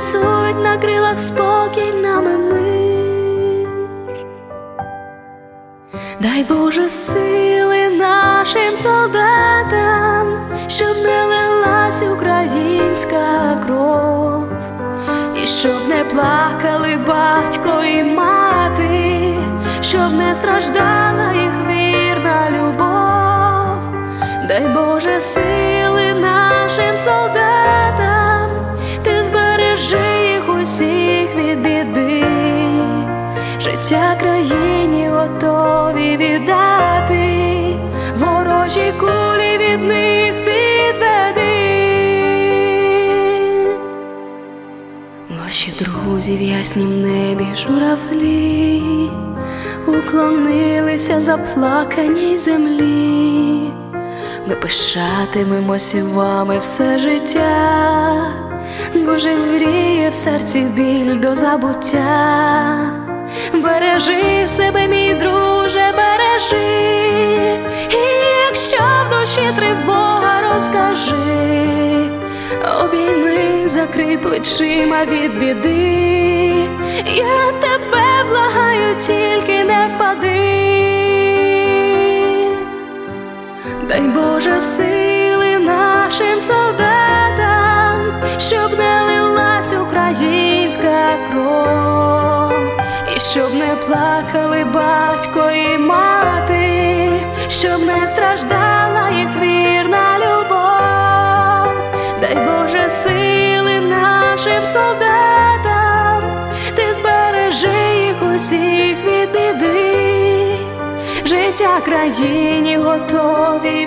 несуть на крилах спокій нами мир. Дай Боже сили нашим солдатам, щоб не лилась українська кров, і щоб не плакали батько і мати, щоб не страждала їх вірна любов, дай Боже сили нашим солдатам, від біди, життя країні готові віддати, ворожі кулі від них відведи. Ваші друзі в яснім небі журавлі уклонилися заплаканій землі. Ми пишатимемося вами все життя, бо живріє в серці біль до забуття. Бережи себе, мій друже, бережи, і якщо в душі тривога, розкажи, обійми, закрий плечима від біди, я тебе благаю, тільки не впади. Дай Боже сили нашим кров, і щоб не плакали батько і мати, щоб не страждала їх вірна любов. Дай Боже сили нашим солдатам, ти збережи їх усіх від біди життя країні готові